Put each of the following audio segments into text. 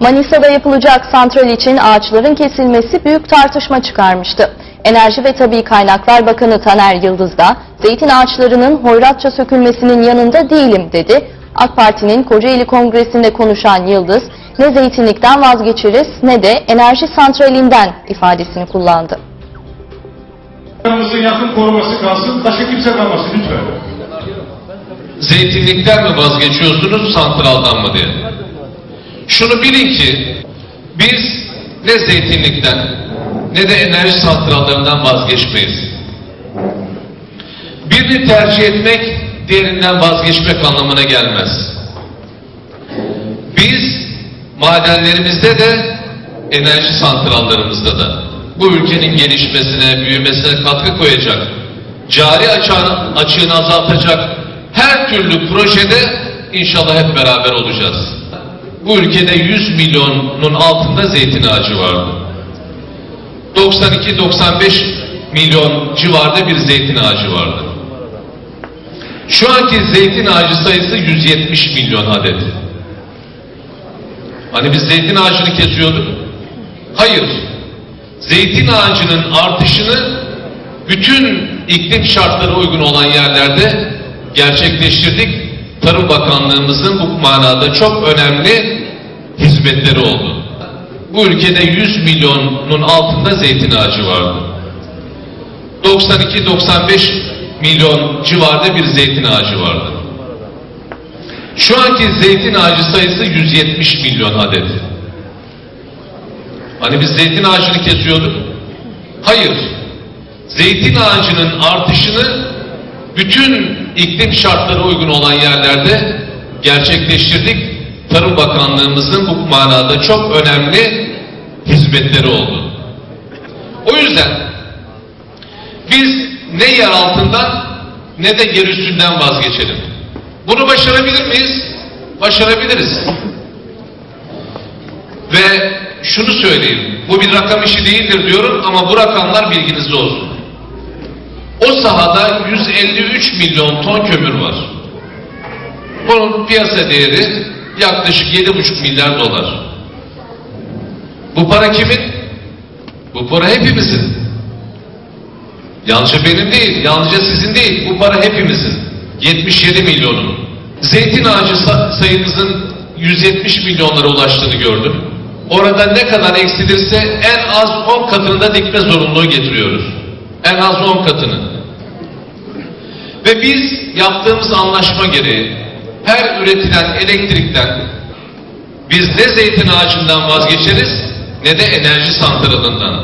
Manisa'da yapılacak santral için ağaçların kesilmesi büyük tartışma çıkarmıştı. Enerji ve Tabi Kaynaklar Bakanı Taner Yıldız da zeytin ağaçlarının hoyratça sökülmesinin yanında değilim dedi. AK Parti'nin Kocaeli Kongresi'nde konuşan Yıldız, ne zeytinlikten vazgeçeriz ne de enerji santralinden ifadesini kullandı. Yakın koruması kalsın, başka kimse kalmasın lütfen. Zeytinlikten mi vazgeçiyorsunuz, santraldan mı diye. Şunu bilin ki biz ne zeytinlikten ne de enerji santrallarından vazgeçmeyiz. Birini tercih etmek diğerinden vazgeçmek anlamına gelmez. Biz madenlerimizde de enerji santrallarımızda da bu ülkenin gelişmesine, büyümesine katkı koyacak, cari açığını, açığını azaltacak her türlü projede inşallah hep beraber olacağız. Bu ülkede 100 milyonun altında zeytin ağacı vardı. 92-95 milyon civarında bir zeytin ağacı vardı. Şu anki zeytin ağacı sayısı 170 milyon adet. Hani biz zeytin ağacını kesiyorduk? Hayır. Zeytin ağacının artışını bütün iklim şartları uygun olan yerlerde gerçekleştirdik. Tarım Bakanlığımızın bu manada çok önemli hizmetleri oldu. Bu ülkede 100 milyonun altında zeytin ağacı vardı. 92-95 milyon civarında bir zeytin ağacı vardı. Şu anki zeytin ağacı sayısı 170 milyon adet. Hani biz zeytin ağacını kesiyorduk? Hayır. Zeytin ağacının artışını bütün iklim şartları uygun olan yerlerde gerçekleştirdik. Tarım Bakanlığımızın bu manada çok önemli hizmetleri oldu. O yüzden biz ne yer altından ne de yer üstünden vazgeçelim. Bunu başarabilir miyiz? Başarabiliriz. Ve şunu söyleyeyim, bu bir rakam işi değildir diyorum ama bu rakamlar bilginizde olsun. O sahada 153 milyon ton kömür var. Bunun piyasa değeri yaklaşık 7,5 milyar dolar. Bu para kimin? Bu para hepimizin. Yalnızca benim değil, yalnızca sizin değil. Bu para hepimizin. 77 milyonun. Zeytin ağacı sa- sayımızın 170 milyonlara ulaştığını gördüm. Orada ne kadar eksilirse en az 10 katını da dikme zorunluluğu getiriyoruz. En az 10 katını. Ve biz yaptığımız anlaşma gereği her üretilen elektrikten biz ne zeytin ağacından vazgeçeriz ne de enerji santralından.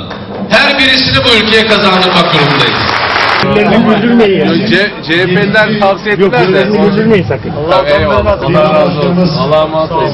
Her birisini bu ülkeye kazandırmak durumundayız. CHP'liler tavsiye Yok ettiler de. gözlerini güldürmeyin sakın. Eyvallah. Allah razı olsun. Allah'a emanet olun.